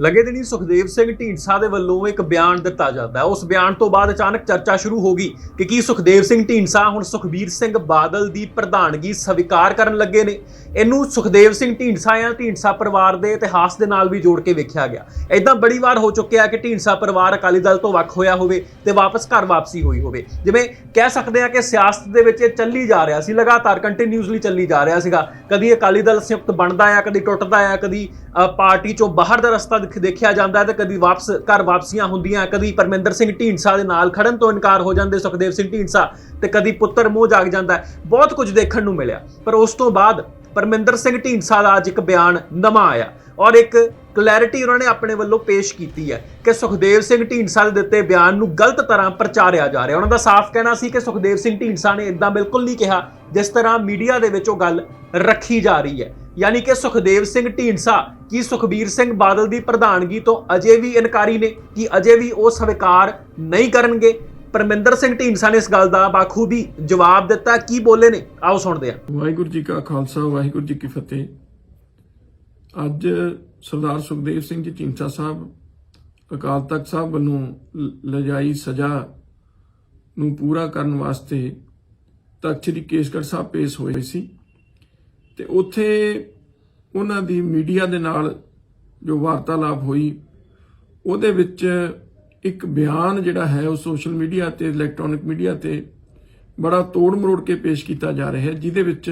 ਲੱਗੇ ਦਿਨੀ ਸੁਖਦੇਵ ਸਿੰਘ ਢੀਂਡਸਾ ਦੇ ਵੱਲੋਂ ਇੱਕ ਬਿਆਨ ਦਿੱਤਾ ਜਾਂਦਾ ਹੈ। ਉਸ ਬਿਆਨ ਤੋਂ ਬਾਅਦ ਅਚਾਨਕ ਚਰਚਾ ਸ਼ੁਰੂ ਹੋ ਗਈ ਕਿ ਕੀ ਸੁਖਦੇਵ ਸਿੰਘ ਢੀਂਡਸਾ ਹੁਣ ਸੁਖਬੀਰ ਸਿੰਘ ਬਾਦਲ ਦੀ ਪ੍ਰਧਾਨਗੀ ਸਵੀਕਾਰ ਕਰਨ ਲੱਗੇ ਨੇ। ਇਹਨੂੰ ਸੁਖਦੇਵ ਸਿੰਘ ਢੀਂਡਸਾ ਜਾਂ ਢੀਂਡਸਾ ਪਰਿਵਾਰ ਦੇ ਇਤਿਹਾਸ ਦੇ ਨਾਲ ਵੀ ਜੋੜ ਕੇ ਵੇਖਿਆ ਗਿਆ। ਇਦਾਂ ਬੜੀ ਵਾਰ ਹੋ ਚੁੱਕਿਆ ਕਿ ਢੀਂਡਸਾ ਪਰਿਵਾਰ ਅਕਾਲੀ ਦਲ ਤੋਂ ਵੱਖ ਹੋਇਆ ਹੋਵੇ ਤੇ ਵਾਪਸ ਘਰ ਵਾਪਸੀ ਹੋਈ ਹੋਵੇ। ਜਿਵੇਂ ਕਹਿ ਸਕਦੇ ਆ ਕਿ ਸਿਆਸਤ ਦੇ ਵਿੱਚ ਇਹ ਚੱਲੀ ਜਾ ਰਿਹਾ ਸੀ, ਲਗਾਤਾਰ ਕੰਟੀਨਿਊਸਲੀ ਚੱਲੀ ਜਾ ਰਿਹਾ ਸੀਗਾ। ਕਦੀ ਅਕਾਲੀ ਦਲ ਸੰਯੁਕਤ ਬਣਦਾ ਆ, ਕਦੀ ਟੁੱਟਦਾ ਆ, ਕਦੀ ਪਾਰਟੀ ਚੋਂ ਬਾਹਰ ਦਾ ਰਸਤਾ ਦੇਖਿਆ ਜਾਂਦਾ ਹੈ ਕਦੀ ਵਾਪਸ ਘਰ ਵਾਪਸੀਆਂ ਹੁੰਦੀਆਂ, ਕਦੀ ਪਰਮਿੰਦਰ ਸਿੰਘ ਢੀਂਡਸਾ ਦੇ ਨਾਲ ਖੜਨ ਤੋਂ ਇਨਕਾਰ ਹੋ ਜਾਂਦੇ, ਸੁਖਦੇਵ ਸਿੰਘ ਢੀਂਡਸਾ, ਤੇ ਕਦੀ ਪੁੱਤਰ ਮੋਹ ਜਾਗ ਜਾਂਦਾ ਬਹੁਤ ਕੁਝ ਦੇਖਣ ਨੂੰ ਮਿਲਿਆ। ਪਰ ਉਸ ਤੋਂ ਬਾਅਦ ਪਰਮਿੰਦਰ ਸਿੰਘ ਢੀਂਡਸਾ ਦਾ ਅੱਜ ਇੱਕ ਬਿਆਨ ਨਵਾਂ ਆਇਆ ਔਰ ਇੱਕ ਕਲੈਰਿਟੀ ਉਹਨਾਂ ਨੇ ਆਪਣੇ ਵੱਲੋਂ ਪੇਸ਼ ਕੀਤੀ ਹੈ ਕਿ ਸੁਖਦੇਵ ਸਿੰਘ ਢੀਂਡਸਾ ਦੇ ਦਿੱਤੇ ਬਿਆਨ ਨੂੰ ਗਲਤ ਤਰ੍ਹਾਂ ਪ੍ਰਚਾਰਿਆ ਜਾ ਰਿਹਾ। ਉਹਨਾਂ ਦਾ ਸਾਫ਼ ਕਹਿਣਾ ਸੀ ਕਿ ਸੁਖਦੇਵ ਸਿੰਘ ਢੀਂਡਸਾ ਨੇ ਇਦਾਂ ਬਿਲਕੁਲ ਨਹੀਂ ਕਿਹਾ ਜਿਸ ਤਰ੍ਹਾਂ ਮੀਡੀਆ ਦੇ ਵਿੱਚ ਉਹ ਗੱਲ ਰੱਖੀ ਜਾ ਰਹੀ ਹੈ। ਯਾਨੀ ਕਿ ਸੁਖਦੇਵ ਸਿੰਘ ਢੀਂਡਸਾ, ਕੀ ਸੁਖਬੀਰ ਸਿੰਘ ਬਾਦਲ ਦੀ ਪ੍ਰਧਾਨਗੀ ਤੋਂ ਅਜੇ ਵੀ ਇਨਕਾਰੀ ਨੇ, ਕਿ ਅਜੇ ਵੀ ਉਹ ਸਵੀਕਾਰ ਨਹੀਂ ਕਰਨਗੇ? ਪਰਮਿੰਦਰ ਸਿੰਘ ਢੀਂਡਸਾ ਨੇ ਇਸ ਗੱਲ ਦਾ ਬਾਖੂਬੀ ਜਵਾਬ ਦਿੱਤਾ। ਕੀ ਬੋਲੇ ਨੇ? ਆਓ ਸੁਣਦੇ ਹਾਂ। ਵਾਹਿਗੁਰੂ ਜੀ ਕਾ ਖਾਲਸਾ, ਵਾਹਿਗੁਰੂ ਜੀ ਕੀ ਫਤਿਹ। ਅੱਜ ਸਰਦਾਰ ਸੁਖਦੇਵ ਸਿੰਘ ਜੀ ਢੀਂਡਸਾ ਸਾਹਿਬ ਅਕਾਲ ਤਖਤ ਸਾਹਿਬ ਵੱਲੋਂ ਲ- ਲਜਾਈ ਸਜ਼ਾ ਨੂੰ ਪੂਰਾ ਕਰਨ ਵਾਸਤੇ ਤਖਤ ਸ੍ਰੀ ਕੇਸਗੜ੍ਹ ਸਾਹਿਬ ਪੇਸ਼ ਹੋਏ ਸੀ। ਤੇ ਉੱਥੇ ਉਹਨਾਂ ਦੀ ਮੀਡੀਆ ਦੇ ਨਾਲ ਜੋ ਵਾਰਤਾਲਾਪ ਹੋਈ, ਉਹਦੇ ਵਿੱਚ ਇੱਕ ਬਿਆਨ ਜਿਹੜਾ ਹੈ ਉਹ ਸੋਸ਼ਲ ਮੀਡੀਆ ਤੇ, ਇਲੈਕਟ੍ਰੋਨਿਕ ਮੀਡੀਆ ਤੇ ਬੜਾ ਤੋੜ ਮਰੋੜ ਕੇ ਪੇਸ਼ ਕੀਤਾ ਜਾ ਰਿਹਾ ਹੈ, ਜਿਹਦੇ ਵਿੱਚ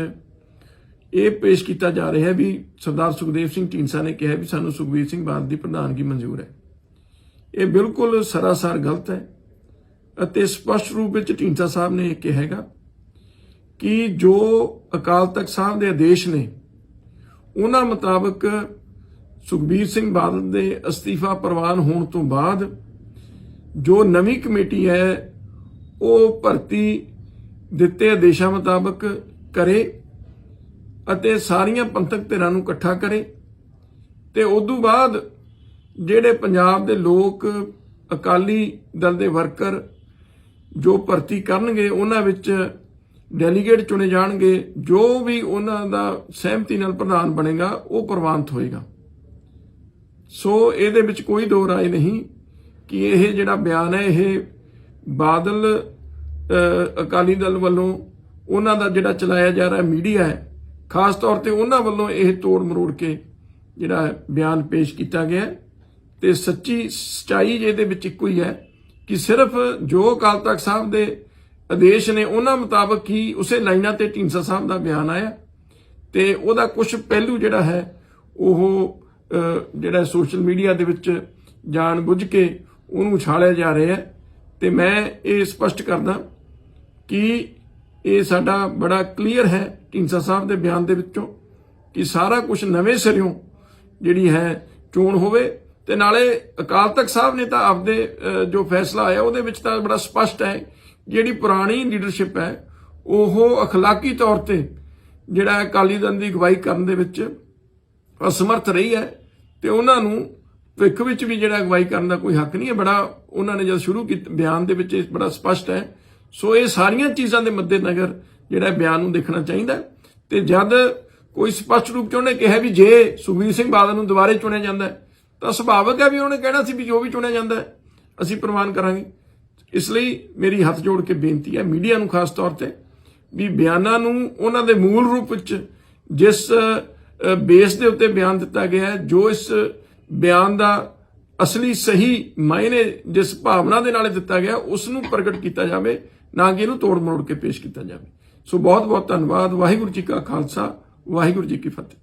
ਇਹ ਪੇਸ਼ ਕੀਤਾ ਜਾ ਰਿਹਾ ਹੈ ਵੀ ਸਰਦਾਰ ਸੁਖਦੇਵ ਸਿੰਘ ਢੀਂਡਸਾ ਨੇ ਕਿਹਾ ਵੀ ਸਾਨੂੰ ਸੁਖਬੀਰ ਸਿੰਘ ਬਾਦਲ ਦੀ ਪ੍ਰਧਾਨਗੀ ਮਨਜ਼ੂਰ ਹੈ। ਇਹ ਬਿਲਕੁਲ ਸਰਾਸਰ ਗਲਤ ਹੈ ਅਤੇ ਸਪਸ਼ਟ ਰੂਪ ਵਿੱਚ ਢੀਂਡਸਾ ਸਾਹਿਬ ਨੇ ਇਹ ਕਿਹਾ ਹੈਗਾ ਕਿ ਜੋ ਅਕਾਲ ਤਖਤ ਸਾਹਿਬ ਦੇ ਆਦੇਸ਼ ਨੇ, ਉਹਨਾਂ ਮੁਤਾਬਕ ਸੁਖਬੀਰ ਸਿੰਘ ਬਾਦਲ ਦੇ ਅਸਤੀਫਾ ਪ੍ਰਵਾਨ ਹੋਣ ਤੋਂ ਬਾਅਦ ਜੋ ਨਵੀਂ ਕਮੇਟੀ ਹੈ, ਉਹ ਭਰਤੀ ਦਿੱਤੇ ਆਦੇਸ਼ਾਂ ਮੁਤਾਬਕ ਕਰੇ ਅਤੇ ਸਾਰੀਆਂ ਪੰਥਕ ਧਿਰਾਂ ਨੂੰ ਇਕੱਠਾ ਕਰੇ। ਤੇ ਤੋਂ ਬਾਅਦ ਜਿਹੜੇ ਪੰਜਾਬ ਦੇ ਲੋਕ ਅਕਾਲੀ ਦਲ ਦੇ ਵਰਕਰ ਜੋ ਭਰਤੀ ਕਰਨਗੇ, ਉਹਨਾਂ ਵਿੱਚ ਡੈਲੀਗੇਟ ਚੁਣੇ ਜਾਣਗੇ, ਜੋ ਵੀ ਉਹਨਾਂ ਦਾ ਸਹਿਮਤੀ ਨਾਲ ਪ੍ਰਧਾਨ ਬਣੇਗਾ, ਉਹ ਪ੍ਰਵਾਨਿਤ ਹੋਏਗਾ। ਸੋ ਇਹਦੇ ਵਿੱਚ ਕੋਈ ਦੋ ਰਾਏ ਨਹੀਂ ਕਿ ਇਹ ਜਿਹੜਾ ਬਿਆਨ ਹੈ, ਇਹ ਬਾਦਲ ਅਕਾਲੀ ਦਲ ਵੱਲੋਂ ਉਹਨਾਂ ਦਾ ਜਿਹੜਾ ਚਲਾਇਆ ਜਾ ਰਿਹਾ ਮੀਡੀਆ ਹੈ, ਖਾਸ ਤੌਰ ਤੇ ਉਹਨਾਂ ਵੱਲੋਂ ਇਹ ਤੋੜ ਮਰੋੜ ਕੇ ਜਿਹੜਾ ਬਿਆਨ ਪੇਸ਼ ਕੀਤਾ ਗਿਆ ਹੈ। ਤੇ ਸੱਚੀ ਸਚਾਈ ਇਹਦੇ ਵਿੱਚ ਇੱਕੋ ਹੀ ਹੈ ਕਿ ਸਿਰਫ ਜੋ ਅਕਾਲ ਤਖਤ ਸਾਹਿਬ ਦੇ ਆਦੇਸ਼ ਨੇ ਉਹਨਾਂ ਮੁਤਾਬਕ ਹੀ ਉਸੇ ਲਾਈਨਾਂ ਤੇ ਢੀਂਡਸਾ ਸਾਹਿਬ ਦਾ ਬਿਆਨ ਆਇਆ ਤੇ ਉਹਦਾ ਕੁਝ ਪਹਿਲੂ ਜਿਹੜਾ ਹੈ, ਉਹ ਜਿਹੜਾ ਸੋਸ਼ਲ ਮੀਡੀਆ ਦੇ ਵਿੱਚ ਜਾਣ ਬੁੱਝ ਕੇ ਉਹਨੂੰ ਉਛਾਲਿਆ ਜਾ ਰਿਹਾ ਹੈ। ਤੇ ਮੈਂ ਇਹ ਸਪਸ਼ਟ ਕਰਦਾ ਕਿ ਇਹ ਸਾਡਾ ਬੜਾ ਕਲੀਅਰ ਹੈ ਢੀਂਡਸਾ ਸਾਹਿਬ ਦੇ ਬਿਆਨ ਦੇ ਵਿੱਚੋਂ ਕਿ ਸਾਰਾ ਕੁਝ ਨਵੇਂ ਸਿਰਿਓਂ ਜਿਹੜੀ ਹੈ ਚੋਣ ਹੋਵੇ ਤੇ ਨਾਲੇ ਅਕਾਲ ਤਖਤ ਸਾਹਿਬ ਨੇ ਤਾਂ ਆਪਦੇ ਜੋ ਫੈਸਲਾ ਆਇਆ ਉਹਦੇ ਵਿੱਚ ਤਾਂ ਬੜਾ ਸਪਸ਼ਟ ਹੈ ਜਿਹੜੀ ਪੁਰਾਣੀ ਲੀਡਰਸ਼ਿਪ ਹੈ, ਉਹ ਅਖਲਾਕੀ ਤੌਰ ਤੇ ਜਿਹੜਾ ਅਕਾਲੀ ਦਲ ਦੀ ਅਗਵਾਈ ਕਰਨ ਦੇ ਵਿੱਚ ਅਸਮਰਥ ਰਹੀ ਹੈ ਤੇ ਉਹਨਾਂ ਨੂੰ ਭਵਿੱਖ ਵਿੱਚ ਵੀ ਜਿਹੜਾ ਅਗਵਾਈ ਕਰਨ ਦਾ ਕੋਈ ਹੱਕ ਨਹੀਂ ਹੈ। ਬੜਾ ਉਹਨਾਂ ਨੇ ਜਦ ਸ਼ੁਰੂ ਕੀਤਾ, ਬਿਆਨ ਦੇ ਵਿੱਚ ਇਹ ਬੜਾ ਸਪਸ਼ਟ ਹੈ। ਸੋ ਇਹ ਸਾਰੀਆਂ ਚੀਜ਼ਾਂ ਦੇ ਮੱਦੇਨਜ਼ਰ ਜਿਹੜਾ ਬਿਆਨ ਨੂੰ ਦੇਖਣਾ ਚਾਹੀਦਾ ਹੈ ਤੇ ਜਦ ਕੋਈ ਸਪਸ਼ਟ ਰੂਪ ਚ ਉਹਨੇ ਕਿਹਾ ਵੀ ਜੇ ਸੁਖਬੀਰ ਸਿੰਘ ਬਾਦਲ ਨੂੰ ਦੁਬਾਰੇ ਚੁਣਿਆ ਜਾਂਦਾ ਤਾਂ ਸੁਭਾਵਿਕ ਹੈ ਵੀ ਉਹਨੇ ਕਹਿਣਾ ਸੀ ਵੀ ਜੋ ਵੀ ਚੁਣਿਆ ਜਾਂਦਾ ਅਸੀਂ ਪ੍ਰਵਾਨ ਕਰਾਂਗੇ। ਇਸ ਲਈ ਮੇਰੀ ਹੱਥ ਜੋੜ ਕੇ ਬੇਨਤੀ ਹੈ ਮੀਡੀਆ ਨੂੰ ਖਾਸ ਤੌਰ ਤੇ ਵੀ ਬਿਆਨਾਂ ਨੂੰ ਉਹਨਾਂ ਦੇ ਮੂਲ ਰੂਪ ਵਿੱਚ ਜਿਸ ਬੇਸ ਦੇ ਉੱਤੇ ਬਿਆਨ ਦਿੱਤਾ ਗਿਆ ਹੈ, ਜੋ ਇਸ ਬਿਆਨ ਦਾ ਅਸਲੀ ਸਹੀ ਮਾਇਨੇ ਜਿਸ ਭਾਵਨਾ ਦੇ ਨਾਲ ਦਿੱਤਾ ਗਿਆ, ਉਸ ਨੂੰ ਪ੍ਰਗਟ ਕੀਤਾ ਜਾਵੇ, ਨਾ ਕਿ ਇਹਨੂੰ ਤੋੜ ਮਰੋੜ ਕੇ ਪੇਸ਼ ਕੀਤਾ ਜਾਵੇ। ਸੋ ਬਹੁਤ ਬਹੁਤ ਧੰਨਵਾਦ। ਵਾਹਿਗੁਰੂ ਜੀ ਕਾ ਖਾਲਸਾ, ਵਾਹਿਗੁਰੂ ਜੀ ਕੀ ਫਤਿਹ।